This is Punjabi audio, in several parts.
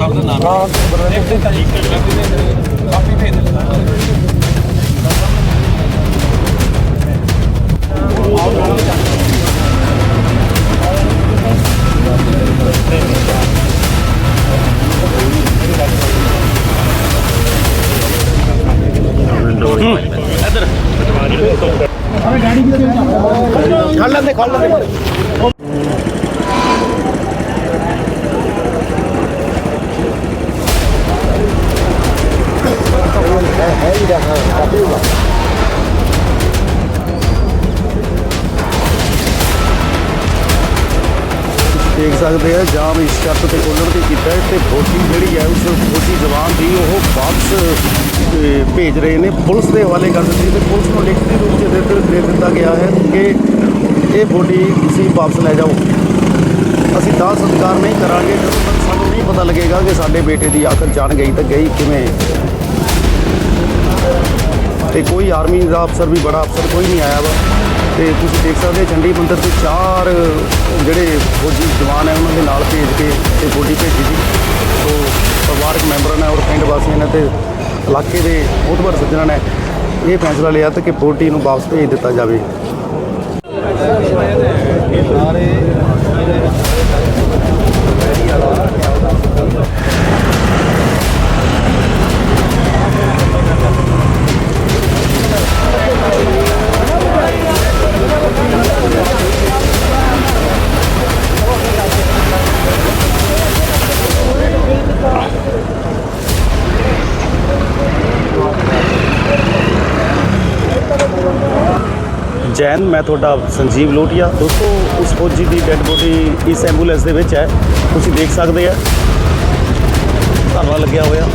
ਸਾਹਿਬ ਦਾ ਨਾਮ ਕਾਪੀ ਦੇਖ ਸਕਦੇ ਆ ਜਾਮ ਇਸ ਸ਼ਰਤ ਤੇ ਖੋਲ੍ਹਣ ਤੇ ਕੀਤਾ ਹੈ ਤੇ ਫੌਜੀ ਜਿਹੜੀ ਹੈ, ਉਸ ਫੌਜੀ ਜਵਾਨ ਦੀ ਉਹ ਵਾਪਸ ਭੇਜ ਰਹੇ ਨੇ। ਪੁਲਿਸ ਦੇ ਹਵਾਲੇ ਕਰ ਦਿੱਤੀ ਤੇ ਪੁਲਿਸ ਨੂੰ ਲਿਖਤੀ ਰੂਪ 'ਚ ਦੇ ਦਿੱਤ- ਦੇ ਦਿੱਤਾ ਗਿਆ ਹੈ ਕਿ ਇਹ ਬੋਡੀ ਤੁਸੀਂ ਵਾਪਸ ਲੈ ਜਾਓ। ਅਸੀਂ ਤਾਂ ਸਤਿਕਾਰ ਨਹੀਂ ਕਰਾਂਗੇ ਜਦੋਂ ਤੱਕ ਸਾਨੂੰ ਨਹੀਂ ਪਤਾ ਲੱਗੇਗਾ ਕਿ ਸਾਡੇ ਬੇਟੇ ਦੀ ਆਖਰ ਜਾਣ ਗਈ ਤਾਂ ਗਈ ਕਿਵੇਂ। ਤੇ ਕੋਈ ਆਰਮੀ ਦਾ ਅਫਸਰ ਵੀ, ਬੜਾ ਅਫਸਰ ਕੋਈ ਨਹੀਂ ਆਇਆ ਵਾ। ਤੇ ਤੁਸੀਂ ਦੇਖ ਸਕਦੇ ਹੋ ਚੰਡੀ ਮੰਦਰ ਤੋਂ ਚਾਰ ਜਿਹੜੇ ਫੌਜੀ ਜਵਾਨ ਹੈ, ਉਹਨਾਂ ਦੇ ਨਾਲ ਭੇਜ ਕੇ ਤੇ ਬੋਡੀ ਭੇਜੀ ਸੀ ਸੋ ਪਰਿਵਾਰਕ ਮੈਂਬਰਾਂ ਨੇ ਔਰ ਪਿੰਡ ਵਾਸੀਆਂ ਨੇ ਤੇ ਇਲਾਕੇ ਦੇ ਬਹੁਤ ਵਾਰ ਸੱਜਣਾਂ ਨੇ ਇਹ ਫੈਸਲਾ ਲਿਆ ਤੇ ਕਿ ਬੋਡੀ ਨੂੰ ਵਾਪਸ ਭੇਜ ਦਿੱਤਾ ਜਾਵੇ। ਜੈਨ ਮੈਂ ਤੁਹਾਡਾ ਸੰਜੀਵ ਲੋਟੀਆ। ਦੋਸਤੋ, ਉਸ ਫੌਜੀ ਦੀ ਡੈੱਡ ਬੋਡੀ ਇਸ ਐਂਬੂਲੈਂਸ ਦੇ ਵਿੱਚ ਹੈ। ਤੁਸੀਂ ਦੇਖ ਸਕਦੇ ਆ। ਧੰਨਵਾਦ ਲੱਗਿਆ ਹੋਇਆ।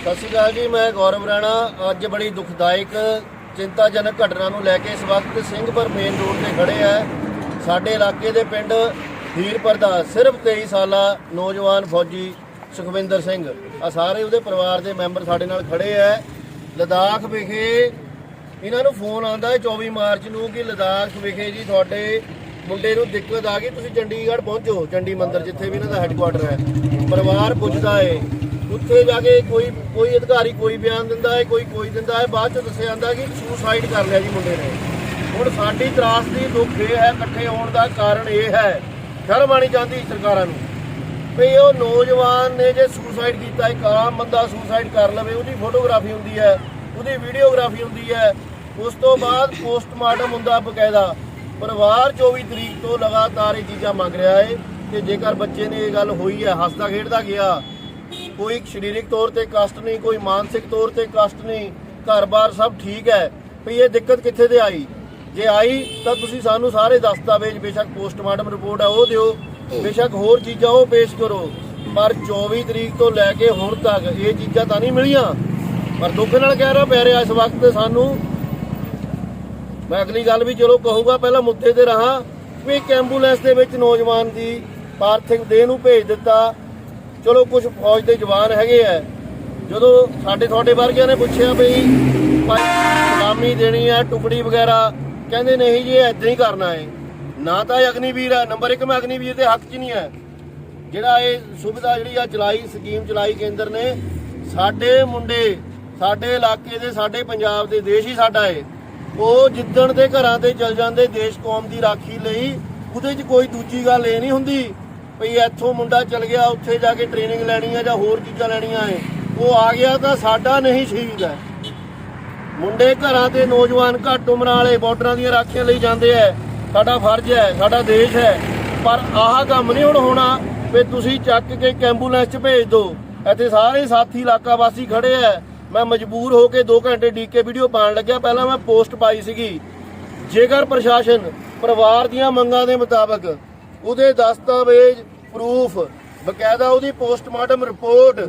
ਸਤਿ ਸ਼੍ਰੀ ਅਕਾਲ ਜੀ, ਮੈਂ ਗੌਰਵ ਰਾਣਾ। ਅੱਜ ਬੜੀ ਦੁਖਦਾਇਕ ਚਿੰਤਾਜਨਕ ਘਟਨਾ ਨੂੰ ਲੈ ਕੇ ਇਸ ਵਕਤ ਸਿੰਘਪੁਰ ਮੇਨ ਰੋਡ ਤੇ ਖੜੇ ਆ। ਸਾਡੇ ਇਲਾਕੇ ਦੇ ਪਿੰਡ ਹੀਰਪੁਰ ਦਾ ਸਿਰਫ 23 ਸਾਲਾ ਨੌਜਵਾਨ ਫੌਜੀ ਸੁਖਵਿੰਦਰ ਸਿੰਘ। ਆ ਸਾਰੇ ਉਹਦੇ ਪਰਿਵਾਰ ਦੇ ਮੈਂਬਰ ਸਾਡੇ ਨਾਲ ਖੜੇ ਆ। ਲਦਾਖ ਵਿਖੇ ਇਹਨਾਂ ਨੂੰ ਫੋਨ ਆਂਦਾ ਹੈ 24 ਮਾਰਚ ਨੂੰ ਕਿ ਲਦਾਖ ਵਿਖੇ ਜੀ ਤੁਹਾਡੇ ਮੁੰਡੇ ਨੂੰ ਦਿੱਕਤ ਆ ਗਈ। ਤੁਸੀਂ ਚੰਡੀਗੜ੍ਹ ਪਹੁੰਚੋ, ਚੰਡੀ ਮੰਦਰ ਜਿੱਥੇ ਵੀ ਇਹਨਾਂ ਦਾ ਹੈੱਡਕੁਆਟਰ ਹੈ। ਪਰਿਵਾਰ ਪੁੱਛਦਾ ਏ ਉੱਥੇ ਜਾ ਕੇ ਕੋਈ ਕੋਈ ਅਧਿਕਾਰੀ ਕੋਈ ਬਿਆਨ ਦਿੰਦਾ ਹੈ, ਕੋਈ ਕੋਈ ਦਿੰਦਾ ਹੈ, ਬਾਅਦ ਚ ਦੱਸਿਆ ਜਾਂਦਾ ਕਿ ਸੁਸਾਈਡ ਕਰ ਲਿਆ ਜੀ ਮੁੰਡੇ ਨੇ। ਹੁਣ ਸਾਡੀ ਤਰਾਸ ਦੀ ਦੁੱਖ ਇਹ ਹੈ, ਇਕੱਠੇ ਹੋਣ ਦਾ ਕਾਰਨ ਇਹ ਹੈ, ਸ਼ਰਮ ਆਣੀ ਚਾਹੁੰਦੀ ਸਰਕਾਰਾਂ ਨੂੰ ਵੀ ਉਹ ਨੌਜਵਾਨ ਨੇ ਜੇ ਸੁਸਾਈਡ ਕੀਤਾ, ਇੱਕ ਆਮ ਬੰਦਾ ਸੁਸਾਈਡ ਕਰ ਲਵੇ, ਉਹਦੀ ਫੋਟੋਗ੍ਰਾਫੀ ਹੁੰਦੀ ਹੈ, ਉਹਦੀ ਵੀਡੀਓਗ੍ਰਾਫੀ ਹੁੰਦੀ ਹੈ, ਉਸ ਤੋਂ ਬਾਅਦ ਪੋਸਟਮਾਰਟਮ ਹੁੰਦਾ ਬਕਾਇਦਾ। ਪਰਿਵਾਰ 24 ਤਰੀਕ ਤੋਂ ਲਗਾਤਾਰ ਇਹ ਚੀਜ਼ਾਂ ਮੰਗ ਰਿਹਾ ਹੈ ਕਿ ਜੇਕਰ ਬੱਚੇ ਨੇ ਇਹ ਗੱਲ ਹੋਈ ਹੈ, ਹੱਸਦਾ ਖੇਡਦਾ ਗਿਆ ਕੋਈ ਸਰੀਰਕ ਤੌਰ ਤੇ ਕਸ਼ਟ ਨਹੀਂ ਕੋਈ ਮਾਨਸਿਕ ਤੌਰ ਤੇ ਕਸ਼ਟ ਨਹੀਂ ਘਰ-ਬਾਰ ਸਭ ਠੀਕ ਹੈ। ਵੀ ਇਹ ਦਿੱਕਤ ਕਿੱਥੇ ਤੇ ਆਈ? ਜੇ ਆਈ ਤਾਂ ਤੁਸੀਂ ਸਾਨੂੰ ਸਾਰੇ ਦਸਤਾਵੇਜ਼ ਬੇਸ਼ੱਕ ਪੋਸਟਮਾਰਟਮ ਰਿਪੋਰਟ ਹੈ ਉਹ ਦਿਓ। ਬੇਸ਼ੱਕ ਹੋਰ ਚੀਜ਼ਾਂ ਉਹ ਪੇਸ਼ ਕਰੋ। ਪਰ 24 ਤਰੀਕ ਤੋਂ ਲੈ ਕੇ ਹੁਣ ਤੱਕ ਇਹ ਚੀਜ਼ਾਂ ਤਾਂ ਨਹੀਂ ਮਿਲੀਆਂ। ਪਰ ਦੁੱਖ ਨਾਲ ਕਹਿ ਰਿਹਾ ਪੈ ਰਿਹਾ ਇਸ ਵਕਤ ਸਾਨੂੰ। ਮੈਂ ਅਗਲੀ ਗੱਲ ਵੀ ਚਲੋ ਕਹੂੰਗਾ ਪਹਿਲਾਂ ਮੁੱਦੇ ਤੇ ਰਹਾ। ਵੀ ਇੱਕ ਐਂਬੂਲੈਂਸ ਦੇ ਵਿੱਚ ਨੌਜਵਾਨ ਦੀ ਪਾਰਥਿਵ ਦੇਹ ਨੂੰ ਭੇਜ ਦਿੱਤਾ। ਚਲੋ ਕੁਝ ਫੌਜ ਦੇ ਜਵਾਨ ਹੈਗੇ ਆ। ਜਦੋਂ ਸਾਡੇ ਤੁਹਾਡੇ ਵਰਗਿਆਂ ਨੇ ਪੁੱਛਿਆ ਬਈ ਸਲਾਮੀ ਦੇਣੀ ਹੈ ਟੁਕੜੀ ਵਗੈਰਾ, ਕਹਿੰਦੇ ਨਹੀਂ ਜੀ ਐਦਾਂ ਹੀ ਕਰਨਾ ਹੈ ਨਾ ਤਾਂ ਅਗਨੀਵੀਰ ਹੈ ਨੰਬਰ 1 ਮੈਂ ਅਗਨੀਵੀਰ ਦੇ ਹੱਕ 'ਚ ਨਹੀਂ ਹੈ ਜਿਹੜਾ ਇਹ ਸੁਵਿਧਾ ਜਿਹੜੀ ਆ ਚਲਾਈ, ਸਕੀਮ ਚਲਾਈ ਕੇਂਦਰ ਨੇ, ਸਾਡੇ ਮੁੰਡੇ, ਸਾਡੇ ਇਲਾਕੇ ਦੇ, ਸਾਡੇ ਪੰਜਾਬ ਦੇ ਦੇਸ਼ ਹੀ ਸਾਡਾ ਏ। ਉਹ ਜਿੱਦਣ ਦੇ ਘਰਾਂ ਤੇ ਚਲ ਜਾਂਦੇ ਦੇਸ਼ ਕੌਮ ਦੀ ਰਾਖੀ ਲਈ, ਉਹਦੇ 'ਚ ਕੋਈ ਦੂਜੀ ਗੱਲ ਇਹ ਨਹੀਂ ਹੁੰਦੀ ਭਈ ਇੱਥੋਂ ਮੁੰਡਾ ਚਲ ਗਿਆ, ਉੱਥੇ ਜਾ ਕੇ ਟ੍ਰੇਨਿੰਗ ਲੈਣੀ ਆ ਜਾਂ ਹੋਰ ਚੀਜ਼ਾਂ ਲੈਣੀਆਂ ਏ ਉਹ ਆ ਗਿਆ ਤਾਂ ਸਾਡਾ ਨਹੀਂ ਸ਼ਹੀਦ ਹੈ ਮੁੰਡੇ ਘਰਾਂ ਤੇ ਨੌਜਵਾਨ ਘੱਟ ਉਮਰਾਂ ਵਾਲੇ ਬਾਰਡਰਾਂ ਦੀਆਂ ਰਾਖੀਆਂ ਲਈ ਜਾਂਦੇ ਐ। ਸਾਡਾ ਫਰਜ਼ ਹੈ ਸਾਡਾ ਦੇਸ਼ ਹੈ ਪਰ ਆਹ ਕੰਮ ਨਹੀਂ ਹੁਣ ਹੋਣਾ ਵੀ ਤੁਸੀਂ ਚੱਕ ਕੇ ਇੱਕ ਐਂਬੂਲੈਂਸ 'ਚ ਭੇਜ ਦਿਓ ਇੱਥੇ ਸਾਰੇ ਸਾਥੀ ਇਲਾਕਾ ਵਾਸੀ ਖੜੇ ਐ। ਮੈਂ ਮਜਬੂਰ ਹੋ ਕੇ 2 ਘੰਟੇ ਡੀਕ ਕੇ ਵੀਡੀਓ ਪਾਉਣ ਲੱਗਿਆ। ਪਹਿਲਾਂ ਮੈਂ ਪੋਸਟ ਪਾਈ ਸੀਗੀ। ਜੇਕਰ ਪ੍ਰਸ਼ਾਸਨ ਪਰਿਵਾਰ ਦੀਆਂ ਮੰਗਾਂ ਦੇ ਮੁਤਾਬਕ ਉਹਦੇ ਦਸਤਾਵੇਜ਼ ਪ੍ਰੂਫ ਬਕਾਇਦਾ ਉਹਦੀ ਪੋਸਟਮਾਰਟਮ ਰਿਪੋਰਟ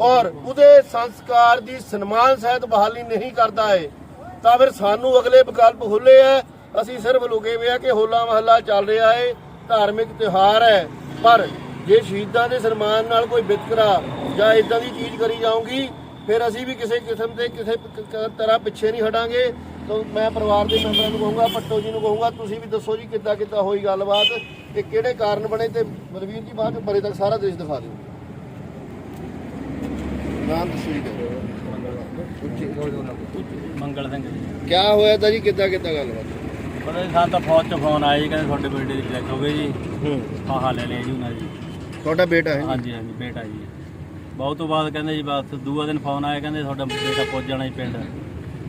ਔਰ ਉਹਦੇ ਸੰਸਕਾਰ ਦੀ ਸਨਮਾਨ ਸਹਿਤ ਬਹਾਲੀ ਨਹੀਂ ਕਰਦਾ ਹੈ ਤਾਂ ਫਿਰ ਸਾਨੂੰ ਅਗਲੇ ਵਿਕਲਪ ਖੁੱਲੇ ਆ। ਅਸੀਂ ਸਿਰਫ ਲੁਕੇ ਹੋਏ ਆ ਕਿ ਹੋਲਾ ਮਹੱਲਾ ਚੱਲ ਰਿਹਾ ਹੈ ਧਾਰਮਿਕ ਤਿਉਹਾਰ ਹੈ, ਪਰ ਜੇ ਸ਼ਹੀਦਾਂ ਦੇ ਸਨਮਾਨ ਨਾਲ ਕੋਈ ਵਿਤਕਰਾ ਜਾਂ ਇਦਾਂ ਦੀ ਚੀਜ਼ ਕਰੀ ਜਾਊਗੀ, ਫਿਰ ਅਸੀਂ ਵੀ ਕਿਸੇ ਕਿਸਮ ਦੇ ਕਿਸੇ ਤਰ੍ਹਾਂ ਪਿੱਛੇ ਨਹੀਂ ਹਟਾਂਗੇ। ਤਾਂ ਮੈਂ ਪਰਿਵਾਰ ਦੇ ਮੈਂਬਰਾਂ ਨੂੰ ਕਹੂੰਗਾ ਪੱਟੋ ਜੀ ਨੂੰ ਕਹੂੰਗਾ ਤੁਸੀਂ ਵੀ ਦੱਸੋ ਜੀ ਕਿੱਦਾਂ ਕਿੱਦਾਂ ਹੋਈ ਗੱਲਬਾਤ ਤੇ ਕਿਹੜੇ ਕਾਰਨ ਬਣੇ ਤੇ ਬਲਵੀਰ ਜੀ ਬਾਅਦ ਚ ਬਰੇ ਤੱਕ ਸਾਰਾ ਦੇਸ਼ ਦਿਖਾ ਦਿਓ। ਨਾਮ ਜੀ। ਮੰਗਲ ਸਿੰਘ ਜੀ। ਕੀ ਹੋਇਆ ਤਾਂ ਜੀ ਕਿੱਦਾਂ ਕਿੱਦਾਂ ਗੱਲਬਾਤ? ਪਤਾ ਨਹੀਂ ਸਾਨੂੰ ਤਾਂ ਫੌਜ ਚ ਫੋਨ ਆਇਆ ਜੀ ਕਹਿੰਦੇ ਤੁਹਾਡੇ ਬੇਟੇ ਦੀ ਡੈਥ ਹੋ ਗਈ ਜੀ। ਹੂੰ। ਫਾਹਾ ਲੈ ਲਿਆ ਜੀ ਉਹਨਾਂ ਜੀ। ਤੁਹਾਡਾ ਬੇਟਾ ਹੈ ਹਾਂਜੀ ਹਾਂਜੀ ਬੇਟਾ ਜੀ। ਬਹੁਤ ਤੋਂ ਬਾਅਦ ਕਹਿੰਦੇ ਜੀ ਬਸ ਦੂਆ ਦਿਨ ਫੋਨ ਆਇਆ ਕਹਿੰਦੇ ਤੁਹਾਡਾ ਬੇਟਾ ਪਹੁੰਚ ਜਾਣਾ ਜੀ ਪਿੰਡ।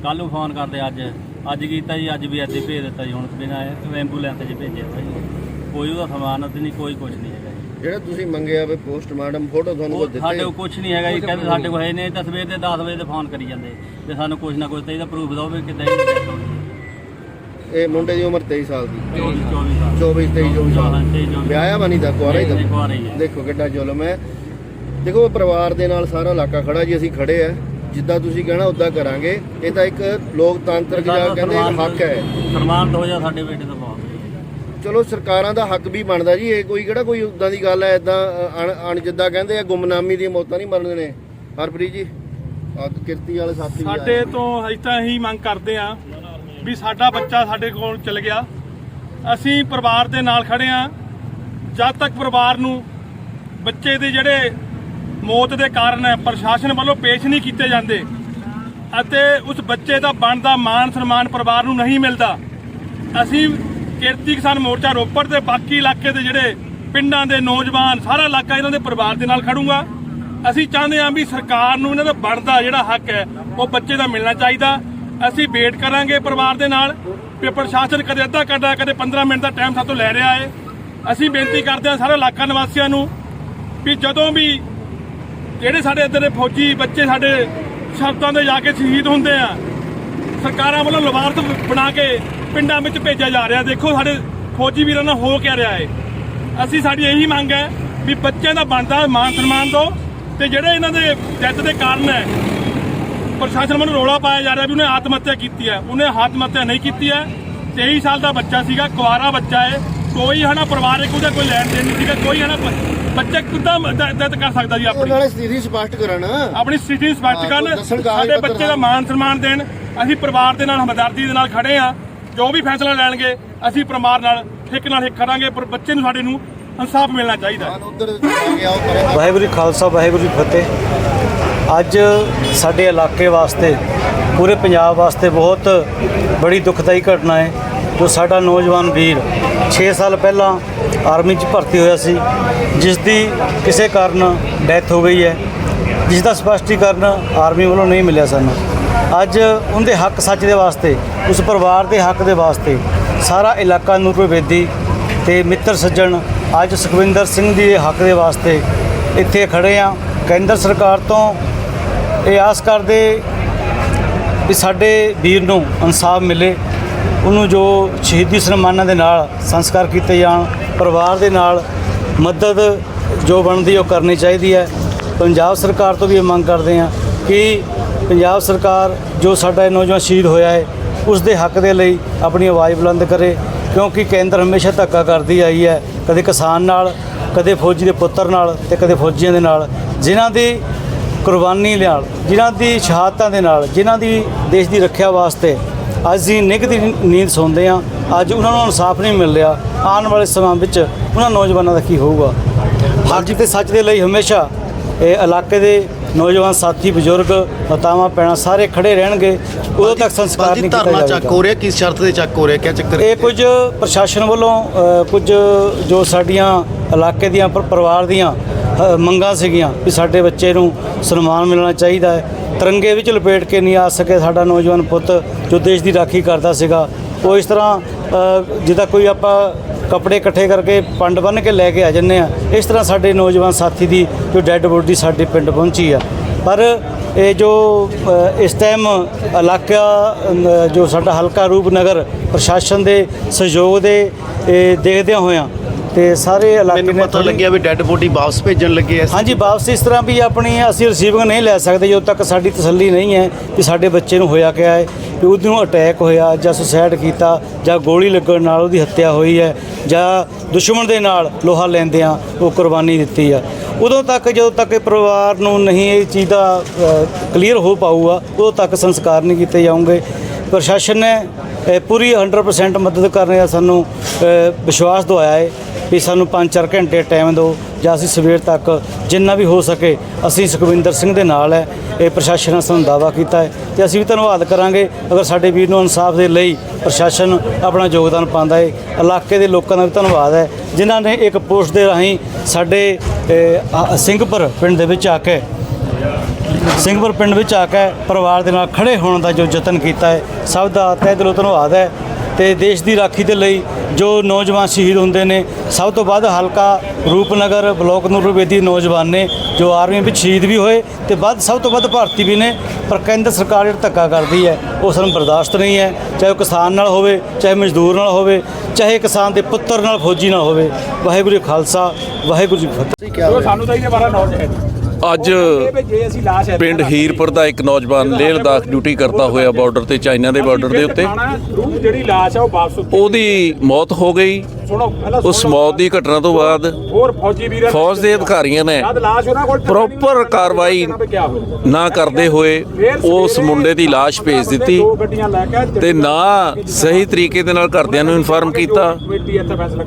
ਕੱਲ ਨੂੰ ਫੋਨ ਕਰਦੇ ਅੱਜ ਅੱਜ ਕੀਤਾ ਜੀ ਅੱਜ ਵੀ ਅੱਜ ਹੀ ਭੇਜ ਦਿੱਤਾ ਜੀ ਹੁਣ ਬਿਨਾਂ ਐਂਬੂਲੈਂਸ 'ਚ ਭੇਜਿਆ ਜੀ। ਕੋਈ ਉਹਦਾ ਸਮਾਨ ਤੇ ਨਹੀਂ ਕੋਈ ਕੁਝ ਨਹੀਂ ਹੈਗਾ ਜੀ। ਜਿਹੜਾ ਤੁਸੀਂ ਮੰਗਿਆ ਵੇ ਪੋਸਟਮਾਰਟਮ ਫੋਟੋ ਤੁਹਾਨੂੰ ਉਹ ਉਹ ਸਾਡੇ ਦਿੱਤੇ ਕੋਲ ਕੁਝ ਨਹੀਂ ਹੈਗਾ ਜੀ ਕਹਿੰਦੇ ਸਾਡੇ ਕੋਲ ਹੈ ਨਹੀਂ ਤਾਂ ਸਵੇਰ ਦੇ 10 ਵਜੇ ਤੇ ਫੋਨ ਕਰੀ ਜਾਂਦੇ। ਤੇ ਸਾਨੂੰ ਕੁਝ ਨਾ ਕੁਝ ਚਾਹੀਦਾ ਪ੍ਰੂਫ ਦਿਓ ਵੀ ਕਿੱਦਾਂ ਜੀ death ਹੋ ਗਈ। ਇਹ ਮੁੰਡੇ ਦੀ ਉਮਰ 23 ਸਾਲ ਦੀ। 24 24 ਸਾਲ। 24 23 24 ਸਾਲ। ਹਾਂ, 23, 24 ਵਿਆਹਿਆ ਬਣੀ ਤਾਂ ਕੁਆਰਾ ਹੀ ਤਾਂ। ਹੈ। ਦੇਖੋ ਕਿੱਡਾ ਜ਼ੁਲਮ ਹੈ। ਦੇਖੋ ਪਰਿਵਾਰ ਦੇ ਨਾਲ ਸਾਰਾ ਇਲਾਕਾ ਖੜਾ ਜੀ ਅਸੀਂ ਖੜੇ ਆ। ਜਿੱਦਾਂ ਤੁਸੀਂ ਕਹਿਣਾ ਉਦਾਂ ਕਰਾਂਗੇ। ਇਹ ਤਾਂ ਇੱਕ ਲੋਕਤੰਤਰਕ ਜਾਂ ਕਹਿੰਦੇ ਹੱਕ ਹੈ। ਸਨਮਾਨ ਹੋ ਜਾ ਸਾਡੇ ਬੇਟੇ ਦਾ ਬਹੁਤ। ਚਲੋ ਸਰਕਾਰਾਂ ਦਾ ਹੱਕ ਵੀ ਬਣਦਾ ਜੀ। ਇਹ ਕੋਈ ਕਿਹੜਾ ਕੋਈ ਉਦਾਂ ਦੀ ਗੱਲ ਹੈ ਇਦਾਂ ਅਣ ਜਿੱਦਾਂ ਕਹਿੰਦੇ ਆ ਗੁੰਮਨਾਮੀ ਦੀਆਂ ਮੌਤਾਂ ਨਹੀਂ ਮਰਦੇ ਨੇ ਹਰਪ੍ਰੀਤ ਜੀ ਆ ਕਿਰਤੀ ਵਾਲੇ ਸਾਥੀ। ਸਾਡੇ ਤੋਂ ਅਸੀਂ ਤਾਂ ਇਹੀ ਮੰਗ ਕਰਦੇ ਆ ਵੀ ਸਾਡਾ ਬੱਚਾ ਸਾਡੇ ਕੋਲ ਚਲ ਗਿਆ। ਅਸੀਂ ਪਰਿਵਾਰ ਦੇ ਨਾਲ ਖੜੇ ਆ ਜਦ ਤੱਕ ਪਰਿਵਾਰ ਨੂੰ ਬੱਚੇ ਦੇ ਜਿਹੜੇ ਮੌਤ ਦੇ ਕਾਰਨ ਪ੍ਰਸ਼ਾਸਨ ਵੱਲੋਂ ਪੇਸ਼ ਨਹੀਂ ਕੀਤੇ ਜਾਂਦੇ ਅਤੇ ਉਸ ਬੱਚੇ ਦਾ ਬਣਦਾ ਮਾਨ ਸਨਮਾਨ ਪਰਿਵਾਰ ਨੂੰ ਨਹੀਂ ਮਿਲਦਾ। ਅਸੀਂ ਕਿਰਤੀ ਕਿਸਾਨ ਮੋਰਚਾ ਰੋਪੜ ਤੇ ਬਾਕੀ ਇਲਾਕੇ ਦੇ ਜਿਹੜੇ ਪਿੰਡਾਂ ਦੇ ਨੌਜਵਾਨ ਸਾਰਾ ਇਲਾਕਾ ਇਹਨਾਂ ਦੇ ਪਰਿਵਾਰ ਦੇ ਨਾਲ ਖੜੂਗਾ। ਅਸੀਂ ਚਾਹੁੰਦੇ ਹਾਂ ਵੀ ਸਰਕਾਰ ਨੂੰ ਇਹਨਾਂ ਦਾ ਬਣਦਾ ਜਿਹੜਾ ਹੱਕ ਹੈ, ਉਹ ਬੱਚੇ ਦਾ ਮਿਲਣਾ ਚਾਹੀਦਾ। ਅਸੀਂ ਵੇਟ ਕਰਾਂਗੇ ਪਰਿਵਾਰ ਦੇ ਨਾਲ ਵੀ ਪ੍ਰਸ਼ਾਸਨ ਕਦੇ ਅੱਧਾ ਘੰਟਾ, ਕਦੇ 15 ਮਿੰਟ ਦਾ ਟਾਈਮ ਸਾਤੋਂ ਲੈ ਰਿਹਾ ਹੈ। ਅਸੀਂ ਬੇਨਤੀ ਕਰਦੇ ਹਾਂ ਸਾਰੇ ਇਲਾਕਾ ਨਿਵਾਸੀਆਂ ਨੂੰ ਵੀ ਜਦੋਂ ਵੀ ਜਿਹੜੇ ਸਾਡੇ ਇੱਧਰ ਦੇ ਫੌਜੀ ਬੱਚੇ ਸਾਡੇ ਸ਼ਬਦਾਂ ਦੇ ਜਾ ਕੇ ਸ਼ਹੀਦ ਹੁੰਦੇ ਆ, ਸਰਕਾਰਾਂ ਵੱਲੋਂ ਲਵਾਰਤ ਬਣਾ ਕੇ ਪਿੰਡਾਂ ਵਿੱਚ ਭੇਜਿਆ ਜਾ ਰਿਹਾ। ਦੇਖੋ ਸਾਡੇ ਫੌਜੀ ਵੀਰਾਂ ਨਾਲ ਹੋ ਕੇ ਰਿਹਾ ਹੈ ਅਸੀਂ ਸਾਡੀ ਇਹੀ ਮੰਗ ਹੈ ਵੀ ਬੱਚਿਆਂ ਦਾ ਬਣਦਾ ਮਾਨ ਸਨਮਾਨ ਦਿਓ ਤੇ ਜਿਹੜੇ ਇਹਨਾਂ ਦੇ ਡੈਥ ਦੇ ਕਾਰਨ ਹੈ, ਪ੍ਰਸ਼ਾਸਨ ਵੱਲੋਂ ਰੋਲਾ ਪਾਇਆ ਜਾ ਰਿਹਾ ਵੀ ਉਹਨੇ ਆਤਮ ਹੱਤਿਆ ਕੀਤੀ ਹੈ। ਉਹਨੇ ਆਤਮ ਹੱਤਿਆ ਨਹੀਂ ਕੀਤੀ ਹੈ। 23 ਸਾਲ ਦਾ ਬੱਚਾ ਸੀਗਾ, ਕੁਆਰਾ ਬੱਚਾ ਹੈ। ਕੋਈ ਹਨਾ ਪਰਿਵਾਰਕ ਉਹਦਾ ਕੋਈ ਲੈਣ ਦੇਣ ਨਹੀਂ ਸੀਗਾ, ਕੋਈ ਹਨਾ ਬੱਚਾ ਕਿੱਦਾਂ ਡੈਥ ਕਰ ਸਕਦਾ ਜੀ ਆਪਣੀ? ਨਾਲੇ ਸਥਿਤੀ ਸਪਸ਼ਟ ਕਰਨ। ਆਪਣੀ ਸਥਿਤੀ ਸਪਸ਼ਟ ਕਰਨ ਸਾਡੇ ਬੱਚੇ ਦਾ ਮਾਨ ਸਨਮਾਨ ਦੇਣ। ਅਸੀਂ ਪਰਿਵਾਰ ਦੇ ਨਾਲ ਹਮਦਰਦੀ ਦੇ ਨਾਲ ਖੜੇ ਆ ਜੋ ਵੀ ਫੈਸਲਾ ਲੈਣਗੇ ਅਸੀਂ ਪਰਿਵਾਰ ਨਾਲ ਹਿੱਕ ਨਾਲ ਹਿੱਕ ਕਰਾਂਗੇ ਪਰ ਬੱਚੇ ਨੂੰ ਸਾਡੇ ਨੂੰ ਇਨਸਾਫ ਮਿਲਣਾ ਚਾਹੀਦਾ। ਵਾਹਿਗੁਰੂ ਜੀ ਖਾਲਸਾ ਵਾਹਿਗੁਰੂ ਜੀ ਫਤਿਹ। ਅੱਜ ਸਾਡੇ ਇਲਾਕੇ ਵਾਸਤੇ ਪੂਰੇ ਪੰਜਾਬ ਵਾਸਤੇ ਬਹੁਤ ਬੜੀ ਦੁਖਦਾਈ ਘਟਨਾ ਹੈ ਜੋ ਸਾਡਾ ਨੌਜਵਾਨ ਵੀਰ 6 ਸਾਲ ਪਹਿਲਾਂ ਆਰਮੀ 'ਚ ਭਰਤੀ ਹੋਇਆ ਸੀ ਜਿਸ ਦੀ ਕਿਸੇ ਕਾਰਨ ਡੈਥ ਹੋ ਗਈ ਹੈ ਜਿਸ ਦਾ ਸਪਸ਼ਟੀਕਰਨ ਆਰਮੀ ਵੱਲੋਂ ਨਹੀਂ ਮਿਲਿਆ ਸਾਨੂੰ। ਅੱਜ ਉਹਦੇ ਹੱਕ ਸੱਚ ਦੇ ਵਾਸਤੇ, ਉਸ ਪਰਿਵਾਰ ਦੇ ਹੱਕ ਦੇ ਵਾਸਤੇ ਸਾਰਾ ਇਲਾਕਾ ਨੂਰਪੁਰ ਬੇਦੀ ਤੇ ਮਿੱਤਰ ਸੱਜਣ ਅੱਜ ਸੁਖਵਿੰਦਰ ਸਿੰਘ ਦੀ ਹੱਕ ਦੇ ਵਾਸਤੇ ਇੱਥੇ ਖੜੇ ਆ ਕੇਂਦਰ ਸਰਕਾਰ ਤੋਂ ਇਹ ਆਸ ਕਰਦੇ ਵੀ ਸਾਡੇ ਵੀਰ ਨੂੰ ਇਨਸਾਫ ਮਿਲੇ, ਉਹਨੂੰ ਜੋ ਸ਼ਹੀਦੀ ਸਨਮਾਨਾਂ ਦੇ ਨਾਲ ਸੰਸਕਾਰ ਕੀਤੇ ਜਾਣ ਪਰਿਵਾਰ ਦੇ ਨਾਲ ਮਦਦ ਜੋ ਬਣਦੀ ਉਹ ਕਰਨੀ ਚਾਹੀਦੀ ਹੈ। ਪੰਜਾਬ ਸਰਕਾਰ ਤੋਂ ਵੀ ਇਹ ਮੰਗ ਕਰਦੇ ਹਾਂ ਕਿ ਪੰਜਾਬ ਸਰਕਾਰ ਜੋ ਸਾਡਾ ਨੌਜਵਾਨ ਸ਼ਹੀਦ ਹੋਇਆ ਹੈ ਉਸ ਦੇ ਹੱਕ ਦੇ ਲਈ ਆਪਣੀ ਆਵਾਜ਼ ਬੁਲੰਦ ਕਰੇ, ਕਿਉਂਕਿ ਕੇਂਦਰ ਹਮੇਸ਼ਾ ਧੱਕਾ ਕਰਦੀ ਆਈ ਹੈ। ਕਦੇ ਕਿਸਾਨ ਨਾਲ, ਕਦੇ ਫੌਜੀ ਦੇ ਪੁੱਤਰ ਨਾਲ ਤੇ ਕਦੇ ਫੌਜੀਆਂ ਦੇ ਨਾਲ। ਜਿਨ੍ਹਾਂ ਦੀ ਕੁਰਬਾਨੀ ਨਾਲ, ਜਿਨ੍ਹਾਂ ਦੀ ਸ਼ਹਾਦਤਾਂ ਦੇ ਨਾਲ, ਜਿਨ੍ਹਾਂ ਦੀ ਦੇਸ਼ ਦੀ ਰੱਖਿਆ ਵਾਸਤੇ ਅੱਜ ਦੀ ਨਿੱਘ ਦੀ ਨੀਂਦ ਸੌਂਦੇ ਆ ਅੱਜ ਉਹਨਾਂ ਨੂੰ ਇਨਸਾਫ ਨਹੀਂ ਮਿਲ ਰਿਹਾ ਆਉਣ ਵਾਲੇ ਸਮਾਂ ਵਿੱਚ ਉਹਨਾਂ ਨੌਜਵਾਨਾਂ ਦਾ ਕੀ ਹੋਊਗਾ? ਹੱਕ ਤੇ ਸੱਚ ਦੇ ਲਈ ਹਮੇਸ਼ਾ ਇਹ ਇਲਾਕੇ ਦੇ ਨੌਜਵਾਨ ਸਾਥੀ ਬਜ਼ੁਰਗ ਮਾਤਾਵਾਂ ਪੈਣਾ ਸਾਰੇ ਖੜੇ ਰਹਿਣਗੇ ਉਦੋਂ ਤੱਕ ਸੰਸਕਾਰ ਨਹੀਂ ਕੀਤਾ ਧਰਨਾ ਚੱਕ ਜਾਵੇਗਾ ਹੋ ਰਿਹਾ ਕਿਸ ਸ਼ਰਤ ਤੇ ਚੱਕ ਹੋ ਰਿਹਾ ਕਿਆ ਚੱਕਰ ਇਹ ਕੁਝ ਪ੍ਰਸ਼ਾਸਨ ਵੱਲੋਂ ਕੁਝ ਜੋ ਸਾਡੀਆਂ ਇਲਾਕੇ ਦੀਆਂ ਪਰ- ਪਰਿਵਾਰ ਦੀਆਂ ਮੰਗਾਂ ਸੀਗੀਆਂ ਵੀ ਸਾਡੇ ਬੱਚੇ ਨੂੰ ਸਨਮਾਨ ਮਿਲਣਾ ਚਾਹੀਦਾ ਹੈ। ਤਿਰੰਗੇ ਵਿੱਚ ਲਪੇਟ ਕੇ ਨਹੀਂ ਆ ਸਕੇ ਸਾਡਾ ਨੌਜਵਾਨ ਪੁੱਤ ਜੋ ਦੇਸ਼ ਦੀ ਰਾਖੀ ਕਰਦਾ ਸੀਗਾ। ਉਹ ਇਸ ਤਰ੍ਹਾਂ ਜਿੱਦਾਂ ਕੋਈ ਆਪਾਂ ਕੱਪੜੇ ਇਕੱਠੇ ਕਰਕੇ ਪੰਡ ਬੰਨ੍ਹ ਕੇ ਲੈ ਕੇ ਆ ਜੰਨੇ ਆ ਇਸ ਤਰ੍ਹਾਂ ਸਾਡੇ ਨੌਜਵਾਨ ਸਾਥੀ ਦੀ ਜੋ ਡੈੱਡ ਬੋਡੀ ਸਾਡੇ ਪਿੰਡ ਪਹੁੰਚੀ ਆ। ਪਰ ਇਹ ਜੋ ਇਸ ਟਾਈਮ ਇਲਾਕਾ ਜੋ ਸਾਡਾ ਹਲਕਾ ਰੂਪਨਗਰ ਪ੍ਰਸ਼ਾਸਨ ਦੇ ਸਹਿਯੋਗ ਦੇ ਇਹ ਦੇਖਦਿਆਂ ਹੋਇਆਂ ਤੇ ਸਾਰੇ ਇਲਾਕੇ ਮੈਨੂੰ ਨੇ ਪਤਾ ਲੱਗਿਆ ਵੀ ਡੈੱਡ ਬੋਡੀ ਵਾਪਸ ਭੇਜਣ ਲੱਗੇ ਐ ਹਾਂਜੀ ਵਾਪਸ ਇਸ ਤਰ੍ਹਾਂ ਵੀ ਆਪਣੀ ਅਸੀਂ ਰਿਸੀਵਿੰਗ ਨਹੀਂ ਲੈ ਸਕਦੇ ਜਦੋਂ ਤੱਕ ਸਾਡੀ ਤਸੱਲੀ ਨਹੀਂ ਹੈ ਕਿ ਸਾਡੇ ਬੱਚੇ ਨੂੰ ਹੋਇਆ ਕਿਆ ਹੈ। ਵੀ ਉਹਨੂੰ ਅਟੈਕ ਹੋਇਆ ਜਾਂ ਸੁਸਾਇਡ ਕੀਤਾ ਜਾਂ ਗੋਲੀ ਲੱਗਣ ਨਾਲ ਉਹਦੀ ਹੱਤਿਆ ਹੋਈ ਹੈ ਜਾਂ ਦੁਸ਼ਮਣ ਦੇ ਨਾਲ ਲੋਹਾ ਲੈਂਦਿਆਂ ਉਹ ਕੁਰਬਾਨੀ ਦਿੱਤੀ ਆ। ਉਦੋਂ ਤੱਕ ਜਦੋਂ ਤੱਕ ਇਹ ਪਰਿਵਾਰ ਨੂੰ ਨਹੀਂ ਇਹ ਚੀਜ਼ ਦਾ ਕਲੀਅਰ ਹੋ ਪਾਊਗਾ, ਉਦੋਂ ਤੱਕ ਸੰਸਕਾਰ ਨਹੀਂ ਕੀਤੇ ਜਾਣਗੇ ਪ੍ਰਸ਼ਾਸਨ ਨੇ ਪੂਰੀ 100% ਮਦਦ ਕਰਨ ਦਾ ਸਾਨੂੰ ਵਿਸ਼ਵਾਸ ਦਵਾਇਆ ਹੈ ਵੀ ਸਾਨੂੰ 5-4 ਘੰਟੇ ਟਾਈਮ ਦਿਓ। ਜਾਂ ਅਸੀਂ ਸਵੇਰ ਤੱਕ ਜਿੰਨਾ ਵੀ ਹੋ ਸਕੇ ਅਸੀਂ ਸੁਖਵਿੰਦਰ ਸਿੰਘ ਦੇ ਨਾਲ ਹੈ। ਇਹ ਪ੍ਰਸ਼ਾਸਨ ਨੇ ਸਾਨੂੰ ਦਾਵਾ ਕੀਤਾ ਹੈ ਤੇ ਅਸੀਂ ਵੀ ਧੰਨਵਾਦ ਕਰਾਂਗੇ। ਅਗਰ ਸਾਡੇ ਵੀਰ ਨੂੰ ਇਨਸਾਫ ਦੇ ਲਈ ਪ੍ਰਸ਼ਾਸਨ ਆਪਣਾ ਯੋਗਦਾਨ ਪਾਉਂਦਾ ਹੈ ਇਲਾਕੇ ਦੇ ਲੋਕਾਂ ਦਾ ਵੀ ਧੰਨਵਾਦ ਹੈ ਜਿਨ੍ਹਾਂ ਨੇ ਇੱਕ ਪੋਸਟ ਦੇ ਰਾਹੀਂ ਸਾਡੇ ਅ, ਆ- ਸਿੰਘਪੁਰ ਪਿੰਡ ਦੇ ਵਿੱਚ ਆ ਕੇ ਸਿੰਘਪੁਰ ਪਿੰਡ ਵਿੱਚ ਆ ਕੇ ਪਰਿਵਾਰ ਦੇ ਨਾਲ ਖੜੇ ਹੋਣ ਦਾ ਜੋ ਯਤਨ ਕੀਤਾ ਹੈ ਸਭ ਦਾ ਤਹਿ ਦਿਲੋਂ ਧੰਨਵਾਦ ਹੈ। ਤੇ ਦੇਸ਼ ਦੀ ਰਾਖੀ ਦੇ ਲਈ ਜੋ ਨੌਜਵਾਨ ਸ਼ਹੀਦ ਹੁੰਦੇ ਨੇ, ਸਭ ਤੋਂ ਵੱਧ ਹਲਕਾ ਰੂਪਨਗਰ ਬਲੋਕ ਨੂਰਬੇਦੀ ਨੌਜਵਾਨ ਨੇ, ਜੋ ਆਰਮੀ ਵਿੱਚ ਸ਼ਹੀਦ ਵੀ ਹੋਏ ਤੇ ਵੱਧ, ਸਭ ਤੋਂ ਵੱਧ ਭਾਰਤੀ ਵੀ ਨੇ, ਪਰ ਕੇਂਦਰ ਸਰਕਾਰ ਜਿਹੜਾ ਧੱਕਾ ਕਰਦੀ ਹੈ, ਉਹ ਸਾਨੂੰ ਬਰਦਾਸ਼ਤ ਨਹੀਂ ਹੈ। ਚਾਹੇ ਉਹ ਕਿਸਾਨ ਨਾਲ ਹੋਵੇ, ਚਾਹੇ ਮਜ਼ਦੂਰ ਨਾਲ ਹੋਵੇ, ਚਾਹੇ ਕਿਸਾਨ ਦੇ ਪੁੱਤਰ ਨਾਲ, ਫੌਜੀ ਨਾਲ ਹੋਵੇ। ਵਾਹਿਗੁਰੂ ਜੀ ਕਾ ਖਾਲਸਾ, ਵਾਹਿਗੁਰੂ ਜੀ ਕੀ ਫਤਿਹ। ਅੱਜ ਪਿੰਡ ਹੀਰਪੁਰ ਦਾ ਇੱਕ ਨੌਜਵਾਨ ਲੇਹ ਲਦਾਖ ਡਿਊਟੀ ਕਰਦਾ ਹੋਇਆ ਬਾਰਡਰ ਤੇ ਚਾਈਨਾ ਦੇ ਬਾਰਡਰ ਦੇ ਉੱਤੇ। ਜਿਹੜੀ ਲਾਸ਼ ਆ ਉਹ ਵਾਪਸ ਉਹਦੀ ਮੌਤ ਹੋ ਗਈ। ਉਸ ਮੌਤ ਦੀ ਘਟਨਾ ਤੋਂ ਬਾਅਦ ਹੋਰ ਫੌਜੀ ਵੀਰ ਫੌਜ ਦੇ ਅਧਿਕਾਰੀਆਂ ਨੇ ਪ੍ਰੋਪਰ ਕਾਰਵਾਈ ਨਾ ਕਰਦੇ ਹੋਏ ਉਸ ਮੁੰਡੇ ਦੀ ਲਾਸ਼ ਭੇਜ ਦਿੱਤੀ ਤੇ ਨਾ ਸਹੀ ਤਰੀਕੇ ਦੇ ਨਾਲ ਘਰਦਿਆਂ ਨੂੰ ਇਨਫਾਰਮ ਕੀਤਾ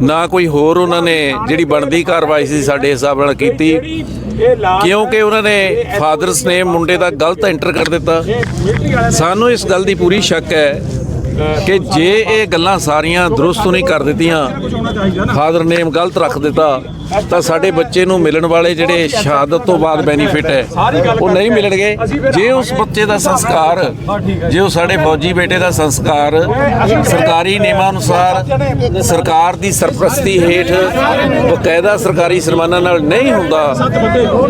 ਨਾ ਕੋਈ ਹੋਰ ਉਹਨਾਂ ਨੇ ਜਿਹੜੀ ਬਣਦੀ ਕਾਰਵਾਈ ਸੀ ਸਾਡੇ ਹਿਸਾਬ ਨਾਲ ਕੀਤੀ ਕਿਉਂਕਿ ਉਹਨਾਂ ਨੇ ਫਾਦਰਸ ਨੇ ਮੁੰਡੇ ਦਾ ਗਲਤ ਐਂਟਰ ਕਰ ਦਿੱਤਾ। ਸਾਨੂੰ ਇਸ ਗੱਲ ਦੀ ਪੂਰੀ ਸ਼ੱਕ ਹੈ ਕਿ ਜੇ ਇਹ ਗੱਲਾਂ ਸਾਰੀਆਂ ਦਰੁਸਤ ਨਹੀਂ ਕਰ ਦਿੱਤੀਆਂ ਫਾਦਰ ਨੇਮ ਗਲਤ ਰੱਖ ਦਿੱਤਾ। ਤਾਂ ਸਾਡੇ ਬੱਚੇ ਨੂੰ ਮਿਲਣ ਵਾਲੇ ਜਿਹੜੇ ਸ਼ਹਾਦਤ ਤੋਂ ਬਾਅਦ ਬੈਨੀਫਿਟ ਹੈ, ਉਹ ਨਹੀਂ ਮਿਲਣਗੇ। ਜੇ ਉਸ ਬੱਚੇ ਦਾ ਸੰਸਕਾਰ, ਜੇ ਉਹ ਸਾਡੇ ਫੌਜੀ ਬੇਟੇ ਦਾ ਸੰਸਕਾਰ ਸਰਕਾਰੀ ਨਿਯਮਾਂ ਅਨੁਸਾਰ ਸਰਕਾਰ ਦੀ ਸਰਪ੍ਰਸਤੀ ਹੇਠ ਬਕਾਇਦਾ ਸਰਕਾਰੀ ਸਨਮਾਨਾਂ ਨਾਲ ਨਹੀਂ ਹੁੰਦਾ,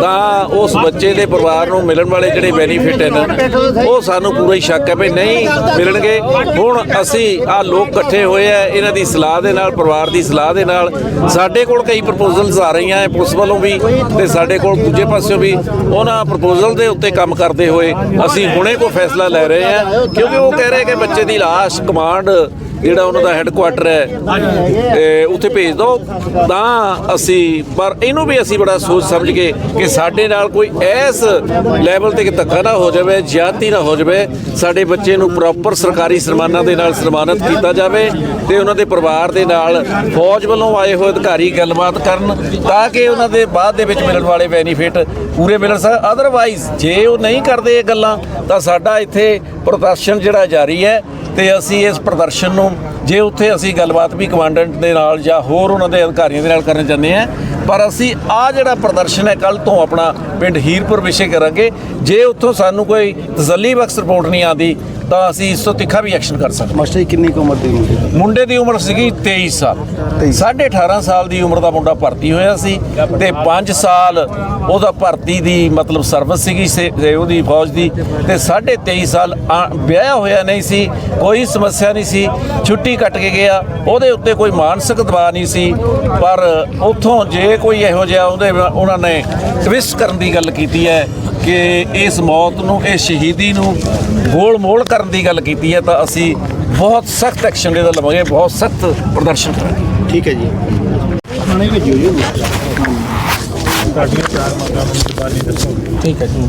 ਤਾਂ ਉਸ ਬੱਚੇ ਦੇ ਪਰਿਵਾਰ ਨੂੰ ਮਿਲਣ ਵਾਲੇ ਜਿਹੜੇ ਬੈਨੀਫਿਟ ਹਨ, ਉਹ ਸਾਨੂੰ ਪੂਰਾ ਹੀ ਸ਼ੱਕ ਹੈ ਵੀ ਨਹੀਂ ਮਿਲਣਗੇ। ਹੁਣ ਅਸੀਂ ਆ ਲੋਕ ਇਕੱਠੇ ਹੋਏ ਆ, ਇਹਨਾਂ ਦੀ ਸਲਾਹ ਦੇ ਨਾਲ, ਪਰਿਵਾਰ ਦੀ ਸਲਾਹ ਦੇ ਨਾਲ, ਸਾਡੇ ਕੋਲ ਕਈ ਪ੍ਰਪੋਜ਼ਲ ਪ੍ਰਪੋਜ਼ਲਸ ਆ ਰਹੀਆਂ ਹੈ ਪੁਲਿਸ ਵੱਲੋਂ ਵੀ ਤੇ ਸਾਡੇ ਕੋਲ ਦੂਜੇ ਪਾਸਿਓਂ ਵੀ ਉਹਨਾਂ ਪ੍ਰਪੋਜ਼ਲ ਦੇ ਉੱਤੇ ਕੰਮ ਕਰਦੇ ਹੋਏ ਅਸੀਂ ਹੁਣੇ ਕੋ ਫੈਸਲਾ ਲੈ ਰਹੇ ਹਾਂ ਕਿਉਂਕਿ ਉਹ ਕਹਿ ਰਹੇ ਕਿ ਬੱਚੇ ਦੀ ਲਾਸ਼ ਕਮਾਂਡ ਜਿਹੜਾ ਉਹਨਾਂ ਦਾ ਹੈੱਡਕੁਆਟਰ ਹੈ ਉੱਥੇ ਭੇਜ ਦਿਓ। ਤਾਂ ਅਸੀਂ, ਪਰ ਇਹਨੂੰ ਵੀ ਅਸੀਂ ਬੜਾ ਸੋਚ ਸਮਝ ਕੇ ਕਿ ਸਾਡੇ ਨਾਲ ਕੋਈ ਐਸ ਲੈਵਲ ਤੇ ਧੱਕਾ ਨਾ ਹੋ ਜਾਵੇ, ਜ਼ਿਆਦਤੀ ਨਾ ਹੋ ਜਾਵੇ, ਸਾਡੇ ਬੱਚੇ ਨੂੰ ਪ੍ਰੋਪਰ ਸਰਕਾਰੀ ਸਨਮਾਨਾਂ ਦੇ ਨਾਲ ਸਨਮਾਨਿਤ ਕੀਤਾ ਜਾਵੇ ਤੇ ਉਹਨਾਂ ਦੇ ਪਰਿਵਾਰ ਦੇ ਨਾਲ ਫੌਜ ਵੱਲੋਂ ਆਏ ਹੋਏ ਅਧਿਕਾਰੀ ਗੱਲਬਾਤ ਕਰਨ ਤਾਂ ਕਿ ਉਹਨਾਂ ਦੇ ਬਾਅਦ ਦੇ ਵਿੱਚ ਮਿਲਣ ਵਾਲੇ ਬੈਨੀਫਿਟ ਪੂਰੇ ਮਿਲਣ ਸਕ ਅਦਰਵਾਈਜ਼ ਜੇ ਉਹ ਨਹੀਂ ਕਰਦੇ ਇਹ ਗੱਲਾਂ, ਤਾਂ ਸਾਡਾ ਇੱਥੇ ਪ੍ਰਦਰਸ਼ਨ ਜਿਹੜਾ ਜਾਰੀ ਹੈ ਤੇ ਅਸੀਂ ਇਸ ਪ੍ਰਦਰਸ਼ਨ ਨੂੰ ਜੇ ਉੱਥੇ ਅਸੀਂ ਗੱਲਬਾਤ ਵੀ ਕਮਾਂਡੈਂਟ ਦੇ ਨਾਲ ਜਾਂ ਹੋਰ ਉਹਨਾਂ ਦੇ ਅਧਿਕਾਰੀਆਂ ਦੇ ਨਾਲ ਕਰਨ ਚਾਹੁੰਦੇ ਆ ਪਰ ਅਸੀਂ ਆ ਜਿਹੜਾ ਪ੍ਰਦਰਸ਼ਨ ਹੈ ਕੱਲ ਤੋਂ ਆਪਣਾ ਪਿੰਡ ਹੀਰਪੁਰ ਵਿਸ਼ੇ ਕਰਾਂਗੇ। ਜੇ ਉੱਥੋਂ ਸਾਨੂੰ ਕੋਈ ਤਸੱਲੀ ਬਖਸ਼ ਰਿਪੋਰਟ ਨਹੀਂ ਆਉਂਦੀ ਤਾਂ ਅਸੀਂ ਇਸ ਤੋਂ ਤਿੱਖਾ ਵੀ ਐਕਸ਼ਨ ਕਰ ਸਕਦੇ ਮਾਸਟਰ ਜੀ ਕਿੰਨੀ ਕੁ ਉਮਰ ਦੀ ਮੁੰਡੇ ਦੀ ਮੁੰਡੇ ਦੀ ਉਮਰ ਸੀਗੀ 23 ਸਾਲ। 18.5 ਸਾਲ ਦੀ ਉਮਰ ਦਾ ਮੁੰਡਾ ਭਰਤੀ ਹੋਇਆ ਸੀ ਤੇ 5 ਸਾਲ ਉਹਦਾ ਭਰਤੀ ਦੀ ਮਤਲਬ ਸਰਵਿਸ ਸੀਗੀ ਸੇ- ਉਹਦੀ ਫੌਜ ਦੀ। ਤੇ 23.5 ਸਾਲ ਆ- ਵਿਆਹਿਆ ਹੋਇਆ ਨਹੀਂ ਸੀ ਕੋਈ ਸਮੱਸਿਆ ਨਹੀਂ ਸੀ ਛੁੱਟੀ ਕੱਟ ਕੇ ਗਿਆ। ਉਹਦੇ ਉੱਤੇ ਕੋਈ ਮਾਨਸਿਕ ਦਬਾਅ ਨਹੀਂ ਸੀ ਪਰ ਉੱਥੋਂ ਜੇ ਕੋਈ ਇਹੋ ਜਿਹਾ ਉਹਦੇ ਉਹਨਾਂ ਨੇ ਟਵਿਸਟ ਕਰਨ ਦੀ ਗੱਲ ਕੀਤੀ ਹੈ ਕਿ ਇਸ ਮੌਤ ਨੂੰ ਇਸ ਸ਼ਹੀਦੀ ਨੂੰ ਗੋਲ ਮੋਲ ਕਰਨ ਦੀ ਗੱਲ ਕੀਤੀ ਹੈ ਤਾਂ ਅਸੀਂ ਬਹੁਤ ਸਖਤ ਐਕਸ਼ਨ ਇਹਦਾ ਲਵਾਂਗੇ ਬਹੁਤ ਸਖਤ ਪ੍ਰਦਰਸ਼ਨ ਕਰਾਂਗੇ। ਠੀਕ ਹੈ ਜੀ। ਥਾਣੇ ਭੇਜਿਓ ਜੀ ਠੀਕ ਹੈ ਜੀ।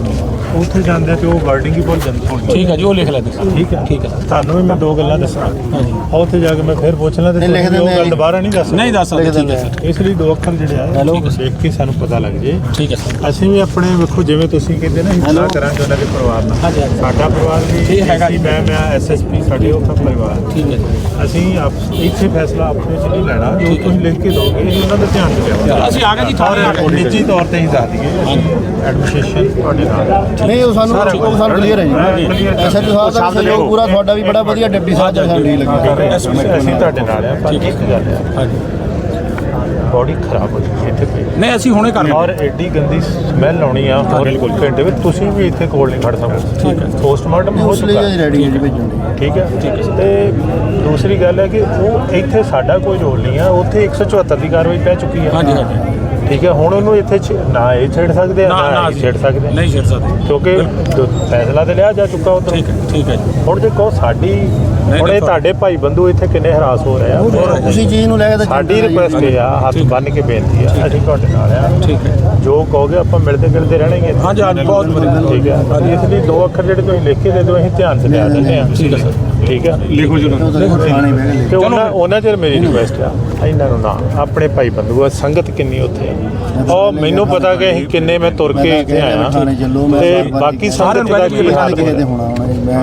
ਉੱਥੇ ਜਾਂਦੇ ਤੇ ਉਹ ਵਰਡਿੰਗ ਹੀ ਭੁੱਲ ਜਾਂਦੇ ਹੋਣਗੇ। ਠੀਕ ਹੈ ਜੀ ਉਹ ਲਿਖ ਲੈ ਤੁਸੀਂ ਠੀਕ ਹੈ। ਠੀਕ ਹੈ ਤੁਹਾਨੂੰ ਵੀ ਮੈਂ ਦੋ ਗੱਲਾਂ ਦੱਸਾਂ। ਹਾਂਜੀ। ਉੱਥੇ ਜਾ ਕੇ ਮੈਂ ਫਿਰ ਪੁੱਛ ਲਾਂ ਤੇ ਤੁਸੀਂ ਉਹ ਗੱਲ। ਦੁਬਾਰਾ ਨਹੀਂ ਦੱਸ ਨਹੀਂ ਦੱਸ ਸਕਦੇ ਠੀਕ ਹੈ ਸਰ। ਇਸ ਲਈ ਦੋ ਅੱਖਰ ਜਿਹੜੇ ਆ ਦੇਖ ਕੇ ਸਾਨੂੰ ਪਤਾ ਲੱਗ ਜੇ। ਠੀਕ ਹੈ ਸਰ। ਅਸੀਂ ਵੀ ਆਪਣੇ ਵੇਖੋ ਜਿਵੇਂ ਤੁਸੀਂ ਕਹਿੰਦੇ ਨਾ ਹਿੰਸਾ ਕਰਾਂਗੇ ਉਹਨਾਂ ਦੇ ਪਰਿਵਾਰ ਨਾਲ। ਹਾਂਜੀ, ਹਾਂਜੀ। ਸਾਡਾ ਪਰਿਵਾਰ ਵੀ ਹੈਗਾ ਜੀ। ਮੈਂ ਮੈਂ ਐਸਐਸਪੀ ਸਾਡੇ ਉਹ ਪਰਿਵਾਰ। ਠੀਕ ਹੈ ਜੀ। ਅਸੀਂ ਆਪ- ਇੱਥੇ ਫੈਸਲਾ ਆਪਣੇ ਚ ਨਹੀਂ ਲੈਣਾ ਜੋ ਤੁਸੀਂ ਲਿਖ ਕੇ ਦੋਗੇ ਉਹਨਾਂ ਦਾ ਧਿਆਨ ਰੱਖਿਆ ਅਸੀਂ ਆ ਗਏ ਜੀ। ਔਰ ਨਿੱਜੀ ਤੌਰ ਤੇ ਹੀ ਦੱਸ ਦਈਏ ਐਡਮਿਨਿਸਟ੍ਰੇਸ਼ਨ ਤੁਹਾਡੇ ਨਾਲ। ਨਹੀਂ ਉਹ ਸਾਨੂੰ ਉਹ ਸਾਨੂੰ ਕਲੀਅਰ ਹੈ ਹਾਂਜੀ। ਜੀ ਐਸਐਚਓ ਸਾਹਿਬ ਦਾ ਸਹਿਯੋਗ ਪੂਰਾ ਤੁਹਾਡਾ ਵੀ ਬੜਾ ਵਧੀਆ ਡਿਪਟੀ ਸਾਹਿਬ ਦਾ ਸਾਨੂੰ ਲੱਗਾ ਅਸੀਂ ਤੁਹਾਡੇ ਨਾਲ ਆ ਪਰ ਇੱਕ ਗੱਲ ਹੈ। ਬੋਡੀ ਖਰਾਬ ਹੋ ਚੁੱਕੀ ਹੈ ਇੱਥੇ ਪਈ। ਨਹੀਂ ਅਸੀਂ ਹੁਣੇ ਕਰ ਔਰ ਐਡੀ ਗੰਦੀ ਸਮੈਲ ਆਉਣੀ ਆ ਹੋਰ ਪਿੰਡ ਵਿੱਚ। ਤੁਸੀਂ ਵੀ ਇੱਥੇ ਕੋਲ ਨਹੀਂ ਖੜ ਸਕਦੇ ਠੀਕ ਹੈ। ਪੋਸਟਮਾਰਟਮ ਹੋ ਚੁੱਕਾ। ਰੈਡੀ ਹੈ ਜੀ ਭੇਜਣ ਦੀ ਠੀਕ ਹੈ। ਤੇ ਦੂਸਰੀ ਗੱਲ ਹੈ ਕਿ ਉਹ ਇੱਥੇ ਸਾਡਾ ਕੋਈ ਰੋਲ ਨਹੀਂ ਆ। ਉੱਥੇ 174 ਦੀ ਕਾਰਵਾਈ ਪੈ ਚੁੱਕੀ ਹੈ ਹਾਂਜੀ ਹਾਂਜੀ। ਠੀਕ ਹੈ ਹੁਣ ਉਹਨੂੰ ਇੱਥੇ ਛੇ- ਨਾ ਇਹ ਛੇੜ ਸਕਦੇ ਆ ਨਾ, ਇਹ ਅਸੀਂ ਛੇੜ ਸਕਦੇ ਆ। ਨਹੀਂ ਛੇੜ ਸਕਦੇ। ਕਿਉਂਕਿ ਦ- ਫੈਸਲਾ ਤੇ ਲਿਆ ਜਾ ਚੁੱਕਾ ਉਧਰ। ਠੀਕ ਹੈ ਠੀਕ ਹੈ ਜੀ। ਹੁਣ ਜੇ ਕਹੋ ਸਾਡੀ ਹੁਣ ਇਹ। ਤੁਹਾਡੇ ਭਾਈ ਬੰਧੂ ਇੱਥੇ ਕਿੰਨੇ ਹਰਾਸ ਹੋ ਰਹੇ ਆ। ਉਸੇ ਚੀਜ਼ ਨੂੰ ਲੈ ਕੇ ਤਾਂ ਸਾਡੀ ਚਿੰਤਾ ਰਿਕੁਐਸਟ ਇਹ ਆ ਹੱਥ ਬੰਨ ਕੇ ਬੇਨਤੀ ਆ ਅਸੀਂ ਤੁਹਾਡੇ ਨਾਲ ਆ। ਠੀਕ ਹੈ। ਜੋ ਕਹੋਗੇ ਆਪਾਂ ਮਿਲਦੇ ਗਿਲਦੇ ਰਹਿਣਗੇ ਹਾਂਜੀ, ਹਾਂਜੀ, ਬਹੁਤ ਵਧੀਆ। ਠੀਕ ਹੈ? ਇਸ ਲਈ ਦੋ ਅੱਖਰ ਜਿਹੜੇ ਤੁਸੀਂ ਲਿਖ ਕੇ ਦੇ ਦਿਓ ਅਸੀਂ ਧਿਆਨ ਚ ਲਿਆ ਦਿੰਦੇ ਆ ਠੀਕ ਹੈ ਸਰ। ਠੀਕ ਹੈ? ਲਿਖੋ ਜੀ ਉਹਨਾਂ ਨੂੰ। ਥਾਣੇ ਬਹਿ ਕੇ ਕਿ ਉਹਨਾਂ ਉਹਨਾਂ ਚਿਰ ਮੇਰੀ ਰਿਕੁਐਸਟ ਆ। ਇਹਨਾਂ ਨੂੰ ਨਾ ਆਪਣੇ ਭਾਈ ਬੰਧੂ ਆ ਸੰਗਤ ਕਿੰਨੀ ਉੱਥੇ ਆ। ਉਹ ਮੈਨੂੰ ਪਤਾ ਕਿ ਅਸੀਂ ਕਿੰਨੇ ਮੈਂ ਤੁਰ ਕੇ ਇੱਥੇ ਆਇਆ। ਤੇ ਬਾਕੀ। ਸੰਗਤ ਦਾ ਕੀ ਹਾਲ ਕਿਸੇ ਦੇ ਹੋਣਾ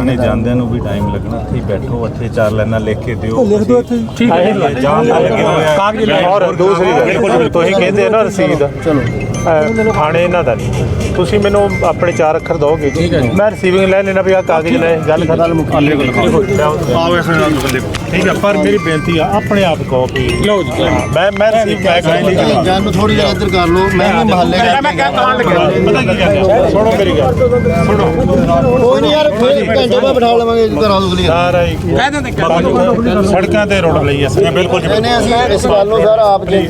ਮੈਂ ਜਾਂਦਿਆਂ ਨੂੰ ਵੀ ਟਾਈਮ ਲੱਗਣਾ ਇੱਥੇ ਹੀ ਬੈਠੋ ਇੱਥੇ ਚਾਰ ਲਾਈਨਾਂ ਲਿਖ ਕੇ ਦਿਓ ਲਿਖ ਦਿਓ ਇੱਥੇ। ਠੀਕ ਹੈ। ਜਾਮ ਲੱਗੇ ਹੋਏ ਆ। ਕਾਗਜ਼ ਲੈ ਔਰ ਦੂਸਰੀ ਗੱਲ ਤੁਸੀਂ ਕਹਿੰਦੇ ਨਾ ਰਸੀਦ। ਚਲੋ। ਅਹ, ਥਾਣੇ ਇਹਨਾਂ ਦਾ ਨਹੀਂ। ਤੁਸੀਂ ਮੈਨੂੰ ਆਪਣੇ ਚਾਰ ਅੱਖਰ ਜੀ। ਮੈਂ ਰਿਸੀਵਿੰਗ ਲੈ ਲੈਣਾ ਵੀ ਆ ਕਾਗਜ਼ ਲੈ ਗੱਲ ਖਤਮ ਆਓ ਇਸ ਨਾਲ ਬੰਦੇ ਠੀਕ ਹੈ ਪਰ ਮੇਰੀ ਬੇਨਤੀ ਆ ਆਪਣੇ ਆਪ ਕਹੋ ਲਓ ਜੀ ਮੈਂ ਮੈਂ ਰਿਸੀਵ ਮੈਂ ਕਰ ਜਾਨ ਨੂੰ ਥੋੜੀ ਜਿਹੀ ਇੱਧਰ ਕਰ ਲਓ ਮੈਂ ਵੀ ਮਹੱਲੇ ਦਾ ਮੈਂ ਕਿਹਾ ਕਮਾਂਡ ਪਤਾ ਕੀ ਗੱਲ ਹੈ? ਸੁਣੋ ਮੇਰੀ ਗੱਲ। ਸੁਣੋ। ਕੋਈ ਨਹੀਂ ਯਾਰ ਫਿਰ ਘੰਟੇ ਬਾਅਦ ਬਿਠਾ ਲਵਾਂਗੇ ਕਰਾ ਦੋ ਕਲੀਅਰ ਸਾਰਾ ਹੀ ਕਹਿ ਦਿੰਦੇ ਸੜਕਾਂ ਤੇ ਰੋਡ ਲਈ ਅਸੀਂ ਬਿਲਕੁਲ ਇਹਨੇ ਅਸੀਂ ਇਸ ਗੱਲ ਨੂੰ ਸਰ ਆਪ ਹੈ